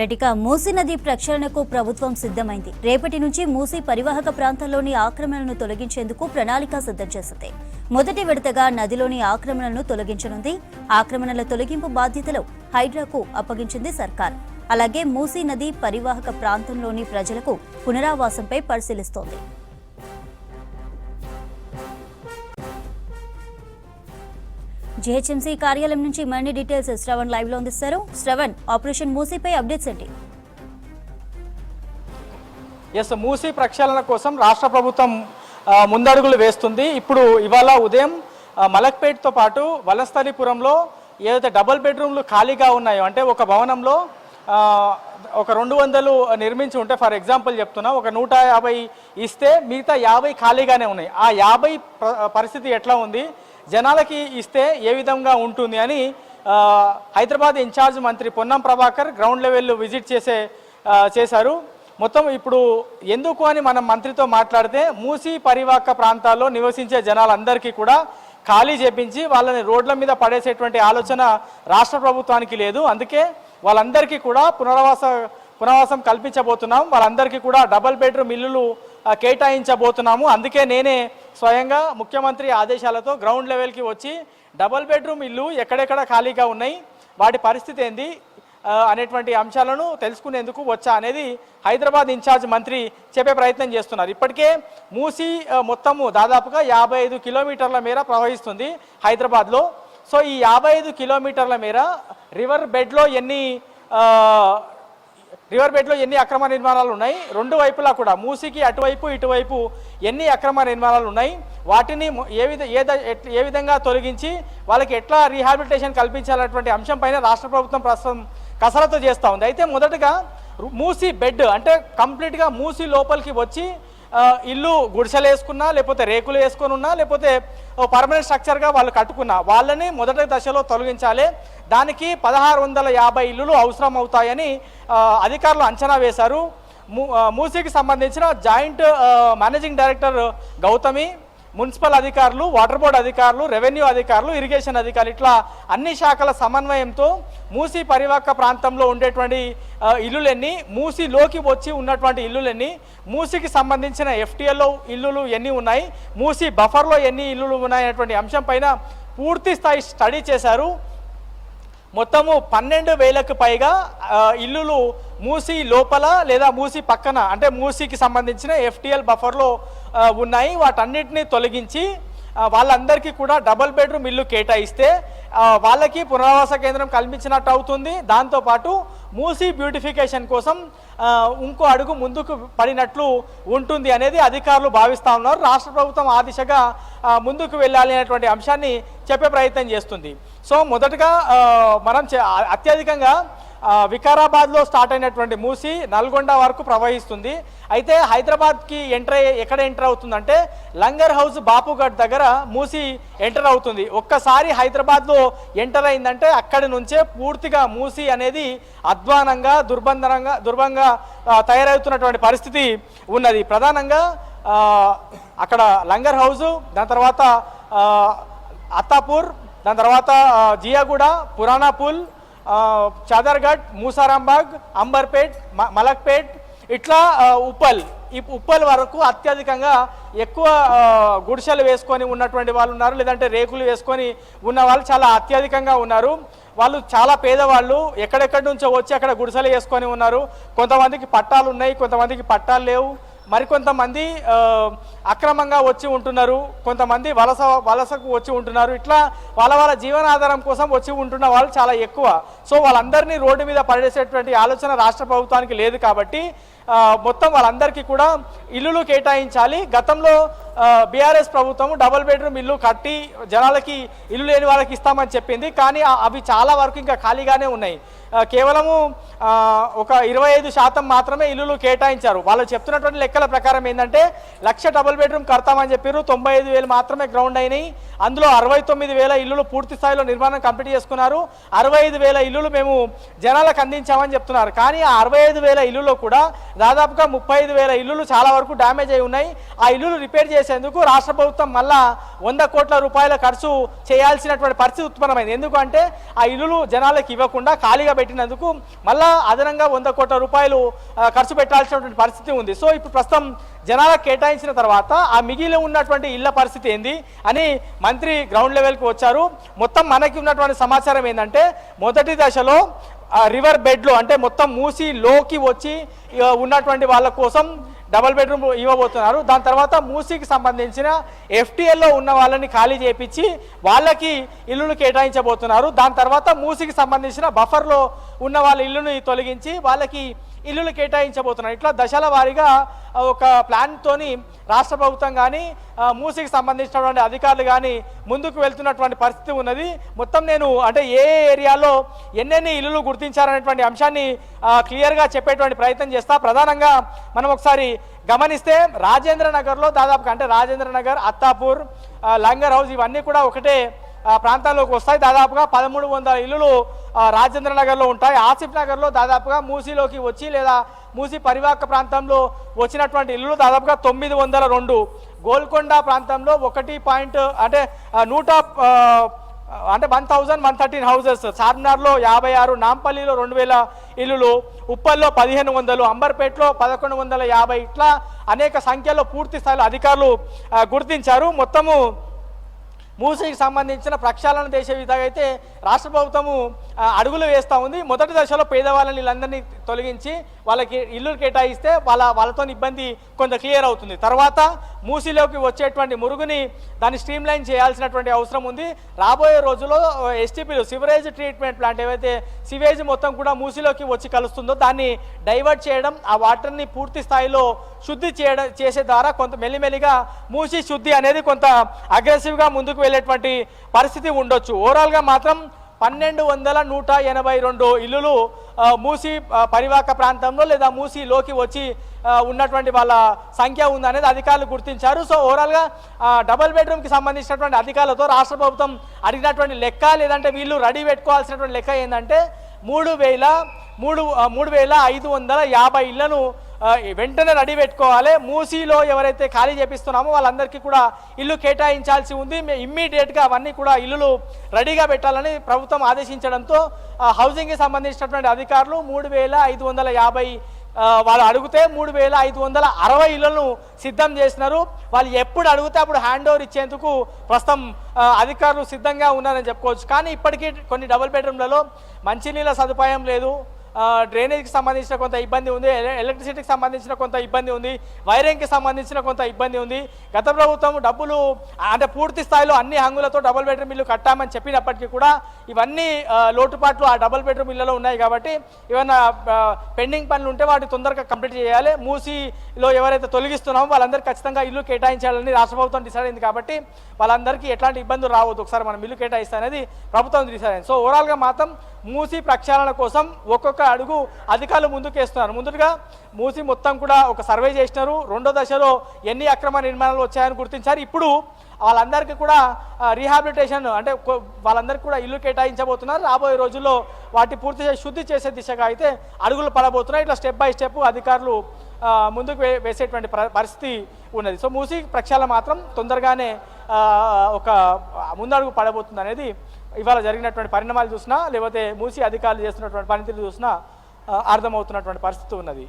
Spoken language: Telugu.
రెటిక మూసీ నది ప్రక్షాళనకు ప్రభుత్వం సిద్ధమైంది. రేపటి నుంచి మూసీ పరివాహక ప్రాంతాల్లోని ఆక్రమణలను తొలగించేందుకు ప్రణాళిక సిద్ధం చేసింది. మొదటి విడతగా నదిలోని ఆక్రమణలను తొలగించనుంది. ఆక్రమణల తొలగింపు బాధ్యతలు హైడ్రాకు అప్పగించింది సర్కార్. అలాగే మూసీ నది పరివాహక ప్రాంతంలోని ప్రజలకు పునరావాసంపై పరిశీలిస్తోంది. జీహెచ్ఎంసీ కార్యాలయం నుంచి మరిన్ని డీటెయిల్స్ శ్రవణ్ లైవ్లో అందిస్తారు శ్రవణ్ ఆపరేషన్ మూసీపై అప్డేట్స్ ఏంటి? ఎస్ మూసీ ప్రక్షాళన కోసం రాష్ట్ర ప్రభుత్వం ముందడుగులు వేస్తుంది. ఇప్పుడు ఇవాళ ఉదయం ఆ, మలక్పేట్తో పాటు వలస్థలిపురంలో ఏదైతే డబుల్ బెడ్రూమ్లు ఖాళీగా ఉన్నాయో అంటే ఒక భవనంలో ఒక రెండు వందలు నిర్మించి ఉంటే ఫర్ ఎగ్జాంపుల్ చెప్తున్నా ఒక నూట యాభై ఇస్తే మిగతా యాభై ఖాళీగానే ఉన్నాయి. ఆ యాభై పరిస్థితి ఎట్లా ఉంది? జనాలకి ఇస్తే ఏ విధంగా ఉంటుంది అని హైదరాబాద్ ఇన్ఛార్జ్ మంత్రి Ponnam Prabhakar ground level visit చేసే చేశారు. మొత్తం ఇప్పుడు ఎందుకు అని మనం మంత్రితో మాట్లాడితే మూసీ పరివాహక ప్రాంతాల్లో నివసించే జనాలందరికీ కూడా ఖాళీ చేపించి వాళ్ళని రోడ్ల మీద పడేసేటువంటి ఆలోచన రాష్ట్ర ప్రభుత్వానికి లేదు. అందుకే వాళ్ళందరికీ కూడా పునరావాస పునరావాసం కల్పించబోతున్నాం. వాళ్ళందరికీ కూడా డబల్ బెడ్రూమ్ ఇల్లులు కేటాయించబోతున్నాము. అందుకే నేనే స్వయంగా ముఖ్యమంత్రి ఆదేశాలతో గ్రౌండ్ లెవెల్కి వచ్చి డబల్ బెడ్రూమ్ ఇల్లు ఎక్కడెక్కడ ఖాళీగా ఉన్నాయి వాటి పరిస్థితి ఏంది అనేటువంటి అంశాలను తెలుసుకునేందుకు వచ్చా అనేది హైదరాబాద్ ఇన్ఛార్జ్ మంత్రి చెప్పే ప్రయత్నం చేస్తున్నారు. ఇప్పటికే మూసి మొత్తము దాదాపుగా యాభై ఐదు కిలోమీటర్ల మేర ప్రవహిస్తుంది హైదరాబాద్లో. సో ఈ యాభై ఐదు కిలోమీటర్ల మేర రివర్ బెడ్లో ఎన్ని ఆ, రివర్ బెడ్లో ఎన్ని అక్రమ నిర్మాణాలు ఉన్నాయి? రెండు వైపులా కూడా మూసికి అటువైపు ఇటువైపు ఎన్ని అక్రమ నిర్మాణాలు ఉన్నాయి? వాటిని ఏ విధ ఏ ఏ విధంగా తొలగించి వాళ్ళకి ఎట్లా రీహాబిలిటేషన్ కల్పించాలన్నటువంటి అంశం పైన రాష్ట్ర ప్రభుత్వం ప్రస్తుతం కసరత్తు చేస్తూ ఉంది. అయితే మొదటగా మూసి బెడ్ అంటే కంప్లీట్గా మూసి లోపలికి వచ్చి ఇల్లు గుడిసెలు వేసుకున్నా లేకపోతే రేకులు వేసుకొని ఉన్నా లేకపోతే పర్మనెంట్ స్ట్రక్చర్గా వాళ్ళు కట్టుకున్నా వాళ్ళని మొదటి దశలో తొలగించాలి. దానికి పదహారు వందల యాభై ఇల్లులు అవసరం అవుతాయని అధికారులు అంచనా వేశారు. మూ మూసీకి సంబంధించిన joint managing director Gautami municipal అధికారులు వాటర్ బోర్డు అధికారులు రెవెన్యూ అధికారులు ఇరిగేషన్ అధికారులు ఇట్లా అన్ని శాఖల సమన్వయంతో మూసీ పరివాహక ప్రాంతంలో ఉండేటువంటి ఇల్లులన్నీ ఇల్లులెన్ని మూసీలోకి వచ్చి ఉన్నటువంటి ఇల్లులెన్ని మూసీకి సంబంధించిన ఎఫ్టీఎల్లో ఇల్లులు ఎన్ని ఉన్నాయి మూసీ బఫర్లో ఎన్ని ఇల్లులు ఉన్నాయనేటువంటి అంశం పైన పూర్తి స్థాయి స్టడీ చేశారు. మొత్తము పన్నెండు వేలకు పైగా ఇల్లులు మూసి లోపల లేదా మూసి పక్కన అంటే మూసీకి సంబంధించిన ఎఫ్టీఎల్ బఫర్లో ఉన్నాయి. వాటన్నిటిని తొలగించి వాళ్ళందరికీ కూడా డబల్ బెడ్రూమ్ ఇల్లు కేటాయిస్తే వాళ్ళకి పునరావాస కేంద్రం కల్పించినట్టు అవుతుంది. దాంతోపాటు మూసీ బ్యూటిఫికేషన్ కోసం ఇంకో అడుగు ముందుకు పడినట్లు ఉంటుంది అనేది అధికారులు భావిస్తూ ఉన్నారు. రాష్ట్ర ప్రభుత్వం ఆ దిశగా ముందుకు వెళ్ళాలి అనేటువంటి అంశాన్ని చెప్పే ప్రయత్నం చేస్తుంది. సో మొదటగా మనం చే- అత్యధికంగా వికారాబాద్లో స్టార్ట్ అయినటువంటి మూసి నల్గొండ వరకు ప్రవహిస్తుంది. అయితే హైదరాబాద్కి ఎంటర్ ఎక్కడ ఎంటర్ అవుతుందంటే లంగర్ హౌస్ బాపుఘట్ దగ్గర మూసి ఎంటర్ అవుతుంది. ఒక్కసారి హైదరాబాద్లో ఎంటర్ అయిందంటే అక్కడి నుంచే పూర్తిగా మూసి అనేది అధ్వానంగా దుర్బంధనంగా దుర్భంగా తయారవుతున్నటువంటి పరిస్థితి ఉన్నది. ప్రధానంగా అక్కడ లంగర్ హౌజు దాని తర్వాత అత్తాపూర్ దాని తర్వాత జియాగూడ పురాణాపూల్ చాదర్ఘట్ మూసారాంబాగ్ అంబర్పేట్ మ- మలక్పేట్ ఇట్లా ఉప్పల్. ఈ ఉప్పల్ వరకు అత్యధికంగా ఎక్కువ గుడిసెలు వేసుకొని ఉన్నటువంటి వాళ్ళు ఉన్నారు. లేదంటే రేకులు వేసుకొని ఉన్న వాళ్ళు చాలా అత్యధికంగా ఉన్నారు. వాళ్ళు చాలా పేదవాళ్ళు. ఎక్కడెక్కడి నుంచో వచ్చి అక్కడ గుడిసెలు వేసుకొని ఉన్నారు. కొంతమందికి పట్టాలు ఉన్నాయి కొంతమందికి పట్టాలు లేవు. మరికొంతమంది అక్రమంగా వచ్చి ఉంటున్నారు. కొంతమంది వలస వలసకు వచ్చి ఉంటున్నారు. ఇట్లా వాళ్ళ వాళ్ళ జీవనాధారం కోసం వచ్చి ఉంటున్న వాళ్ళు చాలా ఎక్కువ. సో వాళ్ళందరినీ రోడ్డు మీద పడేసేటువంటి ఆలోచన రాష్ట్ర ప్రభుత్వానికి లేదు కాబట్టి మొత్తం వాళ్ళందరికీ కూడా ఇల్లులు కేటాయించాలి. గతంలో బీఆర్ఎస్ ప్రభుత్వం డబుల్ బెడ్రూమ్ ఇల్లు కట్టి జనాలకి ఇల్లు లేని వాళ్ళకి ఇస్తామని చెప్పింది. కానీ అవి చాలా వరకు ఇంకా ఖాళీగానే ఉన్నాయి. కేవలము ఒక ఇరవై ఐదు శాతం మాత్రమే ఇల్లులు కేటాయించారు. వాళ్ళు చెప్తున్నటువంటి లెక్కల ప్రకారం ఏంటంటే లక్ష డబుల్ బెడ్రూమ్ కడతామని చెప్పారు తొంభై ఐదు వేలు మాత్రమే గ్రౌండ్ అయినాయి. అందులో అరవై తొమ్మిది వేల ఇల్లులు పూర్తి స్థాయిలో నిర్మాణం కంప్లీట్ చేసుకున్నారు. అరవై ఐదు వేల ఇల్లులు మేము జనాలకు అందించామని చెప్తున్నారు. కానీ ఆ అరవై ఐదు వేల ఇల్లులో కూడా దాదాపుగా ముప్పై ఐదు వేల ఇల్లులు చాలా వరకు డ్యామేజ్ అయి ఉన్నాయి. ఆ ఇల్లులు రిపేర్ చేసేందుకు రాష్ట్ర ప్రభుత్వం మళ్ళా వంద కోట్ల రూపాయల ఖర్చు చేయాల్సినటువంటి పరిస్థితి ఉత్పన్నమైంది. ఎందుకంటే ఆ ఇల్లులు జనాలకు ఇవ్వకుండా ఖాళీగా పెట్టినందుకు మళ్ళా అదనంగా వంద కోట్ల రూపాయలు ఖర్చు పెట్టాల్సినటువంటి పరిస్థితి ఉంది. సో ఇప్పుడు ప్రస్తుతం జనాలకు కేటాయించిన తర్వాత ఆ మిగిలి ఉన్నటువంటి ఇళ్ళ పరిస్థితి ఏంది అని మంత్రి గ్రౌండ్ లెవెల్కి వచ్చారు. మొత్తం మనకి ఉన్నటువంటి సమాచారం ఏంటంటే మొదటి దశలో రివర్ బెడ్లు అంటే మొత్తం మూసి లోకి వచ్చి ఉన్నటువంటి వాళ్ళ కోసం డబల్ బెడ్రూమ్ ఇవ్వబోతున్నారు. దాని తర్వాత మూసీకి సంబంధించిన ఎఫ్టీఎల్లో ఉన్న వాళ్ళని ఖాళీ చేపించి వాళ్ళకి ఇల్లును కేటాయించబోతున్నారు. దాని తర్వాత మూసీకి సంబంధించిన బఫర్లో ఉన్న వాళ్ళ ఇల్లుని తొలగించి వాళ్ళకి ఇల్లులు కేటాయించబోతున్నారు. ఇట్లా దశల వారీగా ఒక ప్లాన్తోని రాష్ట్ర ప్రభుత్వం కానీ మూసీకి సంబంధించినటువంటి అధికారులు కానీ ముందుకు వెళ్తున్నటువంటి పరిస్థితి ఉన్నది. మొత్తం నేను అంటే ఏ ఏరియాలో ఎన్నెన్ని ఇల్లులు గుర్తించారనేటువంటి అంశాన్ని క్లియర్గా చెప్పేటువంటి ప్రయత్నం చేస్తా. ప్రధానంగా మనం ఒకసారి గమనిస్తే రాజేంద్ర నగర్లో దాదాపుగా అంటే రాజేంద్ర నగర్ అత్తాపూర్ లంగర్ హౌస్ ఇవన్నీ కూడా ఒకటే ప్రాంతాల్లోకి వస్తాయి. దాదాపుగా పదమూడు వందల ఇల్లులు రాజేంద్ర నగర్లో ఉంటాయి. ఆసిఫ్ నగర్లో దాదాపుగా మూసీలోకి వచ్చి లేదా మూసీ పరివాహక ప్రాంతంలో వచ్చినటువంటి ఇల్లులు దాదాపుగా తొమ్మిది వందల రెండు. గోల్కొండ ప్రాంతంలో ఒకటి పాయింట్ అంటే నూట అంటే one thousand one thirteen houses. చార్మినార్లో యాభై ఆరు నాంపల్లిలో రెండు వేల ఇల్లులు ఉప్పల్లో పదిహేను వందలు అంబర్పేటలో పదకొండు వందల యాభై ఇట్లా అనేక సంఖ్యలో పూర్తి స్థాయిలో అధికారులు గుర్తించారు. మొత్తము మూసీకి సంబంధించిన ప్రక్షాళన దేశ విధంగా అయితే రాష్ట్ర ప్రభుత్వము అడుగులు వేస్తూ ఉంది. మొదటి దశలో పేదవాళ్ళని వీళ్ళందరినీ తొలగించి వాళ్ళకి ఇల్లు కేటాయిస్తే వాళ్ళ వాళ్ళతో ఇబ్బంది కొంత క్లియర్ అవుతుంది. తర్వాత మూసీలోకి వచ్చేటువంటి మురుగుని దాన్ని స్ట్రీమ్ లైన్ చేయాల్సినటువంటి అవసరం ఉంది. రాబోయే రోజుల్లో ఎస్టీపీలు సివరేజ్ ట్రీట్మెంట్ ప్లాంట్ ఏవైతే సివేజ్ మొత్తం కూడా మూసీలోకి వచ్చి కలుస్తుందో దాన్ని డైవర్ట్ చేయడం ఆ వాటర్ని పూర్తి స్థాయిలో శుద్ధి చేయడం చేసే ద్వారా కొంత మెల్లిమెల్లిగా మూసి శుద్ధి అనేది కొంత అగ్రెసివ్గా ముందుకు వెళ్ళేటువంటి పరిస్థితి ఉండొచ్చు. ఓవరాల్గా మాత్రం పన్నెండు వందల నూట ఎనభై రెండు ఇల్లులు మూసి పరివాక ప్రాంతంలో లేదా మూసిలోకి వచ్చి ఉన్నటువంటి వాళ్ళ సంఖ్య ఉందనేది అధికారులు గుర్తించారు. సో ఓవరాల్గా డబల్ డబుల్ బెడ్రూమ్కి సంబంధించినటువంటి అధికారులతో రాష్ట్ర ప్రభుత్వం అడిగినటువంటి లెక్క లేదంటే వీళ్ళు రెడీ పెట్టుకోవాల్సినటువంటి లెక్క ఏంటంటే మూడు వేల మూడు మూడు వేల ఐదు వందల యాభై ఇళ్ళను వెంటనే రెడీ పెట్టుకోవాలి. మూసీలో ఎవరైతే ఖాళీ చేపిస్తున్నామో వాళ్ళందరికీ కూడా ఇల్లు కేటాయించాల్సి ఉంది. ఇమ్మీడియట్గా అవన్నీ కూడా ఇల్లులు రెడీగా పెట్టాలని ప్రభుత్వం ఆదేశించడంతో హౌసింగ్కి సంబంధించినటువంటి అధికారులు మూడు వేల ఐదు వందల యాభై వాళ్ళు అడిగితే మూడు వేల ఐదు వందల అరవై ఇళ్ళను సిద్ధం చేసినారు. వాళ్ళు ఎప్పుడు అడిగితే అప్పుడు హ్యాండ్ ఓవర్ ఇచ్చేందుకు ప్రస్తుతం అధికారులు సిద్ధంగా ఉన్నారని చెప్పుకోవచ్చు. కానీ ఇప్పటికీ కొన్ని డబుల్ బెడ్రూమ్లలో మంచినీళ్ళ సదుపాయం లేదు. డ్రైనేజ్కి సంబంధించిన కొంత ఇబ్బంది ఉంది ఎలక్ట్రిసిటీకి సంబంధించిన కొంత ఇబ్బంది ఉంది వైరింగ్కి సంబంధించిన కొంత ఇబ్బంది ఉంది. గత ప్రభుత్వం డబ్బులు అంటే పూర్తి స్థాయిలో అన్ని హంగులతో డబుల్ బెడ్రూమ్ ఇల్లు కట్టామని చెప్పినప్పటికీ కూడా ఇవన్నీ లోటుపాట్లు ఆ డబుల్ బెడ్రూమ్ ఇళ్ళలో ఉన్నాయి కాబట్టి ఏమైనా పెండింగ్ పనులు ఉంటే వాటిని తొందరగా కంప్లీట్ చేయాలి. మూసీలో ఎవరైతే తొలగిస్తున్నామో వాళ్ళందరికీ ఖచ్చితంగా ఇల్లు కేటాయించాలని రాష్ట్ర ప్రభుత్వం డిసైడ్ అయింది కాబట్టి వాళ్ళందరికీ ఎట్లాంటి ఇబ్బందులు రావద్దు. ఒకసారి మనం ఇల్లు కేటాయిస్తా అనేది ప్రభుత్వం డిసైడ్ అయింది. సో ఓవరాల్గా మాత్రం మూసి ప్రక్షాళన కోసం ఒక్కొక్క అడుగు అధికారులు ముందుకేస్తున్నారు. ముందుగా మూసి మొత్తం కూడా ఒక సర్వే చేసినారు. రెండో దశలో ఎన్ని అక్రమ నిర్మాణాలు వచ్చాయని గుర్తించారు. ఇప్పుడు వాళ్ళందరికీ కూడా రీహాబిలిటేషన్ అంటే వాళ్ళందరికీ కూడా ఇల్లు కేటాయించబోతున్నారు. రాబోయే రోజుల్లో వాటి పూర్తి చేసి శుద్ధి చేసే దిశగా అయితే అడుగులు పడబోతున్నాయి. ఇట్లా స్టెప్ బై స్టెప్ అధికారులు ముందుకు వేసేటువంటి పరిస్థితి ఉన్నది. సో మూసి ప్రక్షాళన మాత్రం తొందరగానే ఒక ముందడుగు పడబోతుంది అనేది ఇవాళ జరిగినటువంటి పరిణామాలు చూసినా లేకపోతే మూసి అధికారులు చేస్తున్నటువంటి పనితీరు చూసినా అర్థమవుతున్నటువంటి పరిస్థితి ఉన్నది.